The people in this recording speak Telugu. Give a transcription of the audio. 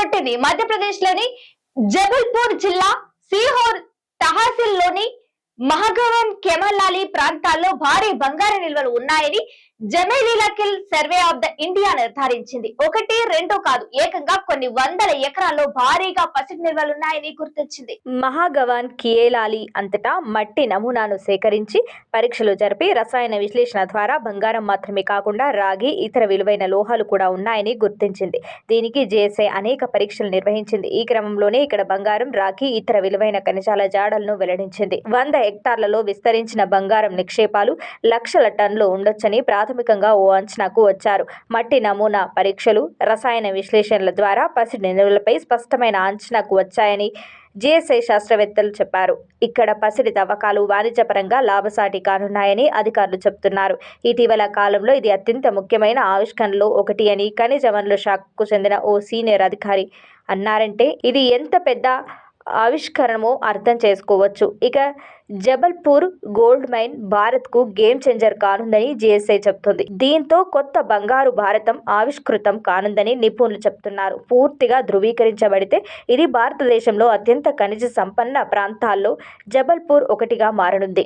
కొట్టింది. మధ్యప్రదేశ్లోని జబల్పూర్ జిల్లా సీహోర్ తహాసిల్లోని మహగవన్ కెమలాలి ప్రాంతాల్లో భారీ బంగారు నిల్వలు ఉన్నాయని జమేలీలకిల్ సర్వే ఆఫ్ ద ఇండియా నిర్ధారించింది. ఒకటి రెండు కాదు ఏకంగా కొన్ని వందల ఎకరాల్లో భారీగా పసిడి నిల్వలున్నాయని గుర్తించింది. మహాగవాన్ కియేలాలి అంతటా మట్టి నమూనాను సేకరించి పరీక్షలు జరిపి రసాయన విశ్లేషణ ద్వారా బంగారం మాత్రమే కాకుండా రాగి ఇతర విలువైన లోహాలు కూడా ఉన్నాయని గుర్తించింది. దీనికి జేఎస్ఐ అనేక పరీక్షలు నిర్వహించింది. ఈ క్రమంలోనే ఇక్కడ బంగారం రాగి ఇతర విలువైన ఖనిజాల జాడలను వెల్లడించింది. వంద హెక్టార్లలో విస్తరించిన బంగారం నిక్షేపాలు లక్షల టన్లు ఉండొచ్చని ప్రాథమికంగా ఓ అంచనాకు వచ్చారు. మట్టి నమూనా పరీక్షలు రసాయన విశ్లేషణల ద్వారా పసిడి నిల్వలపై స్పష్టమైన అంచనాకు వచ్చాయని జీఎస్ఐ శాస్త్రవేత్తలు చెప్పారు. ఇక్కడ పసిడి తవ్వకాలు వాణిజ్యపరంగా లాభసాటి కానున్నాయని అధికారులు చెబుతున్నారు. ఇటీవల కాలంలో ఇది అత్యంత ముఖ్యమైన ఆవిష్కరణలో ఒకటి అని ఖనిజ వనరుల శాఖకు చెందిన ఓ సీనియర్ అధికారి అన్నారంటే ఇది ఎంత పెద్ద ఆవిష్కరణము అర్థం చేసుకోవచ్చు. ఇక జబల్పూర్ గోల్డ్ మైన్ భారత్కు గేమ్ చేంజర్ కానుందని జేఎస్ఐ చెబుతుంది దీంతో కొత్త బంగారు భారతం ఆవిష్కృతం కానుందని నిపుణులు చెప్తున్నారు. పూర్తిగా ధృవీకరించబడితే ఇది భారతదేశంలో అత్యంత ఖనిజ సంపన్న ప్రాంతాల్లో జబల్పూర్ ఒకటిగా మారనుంది.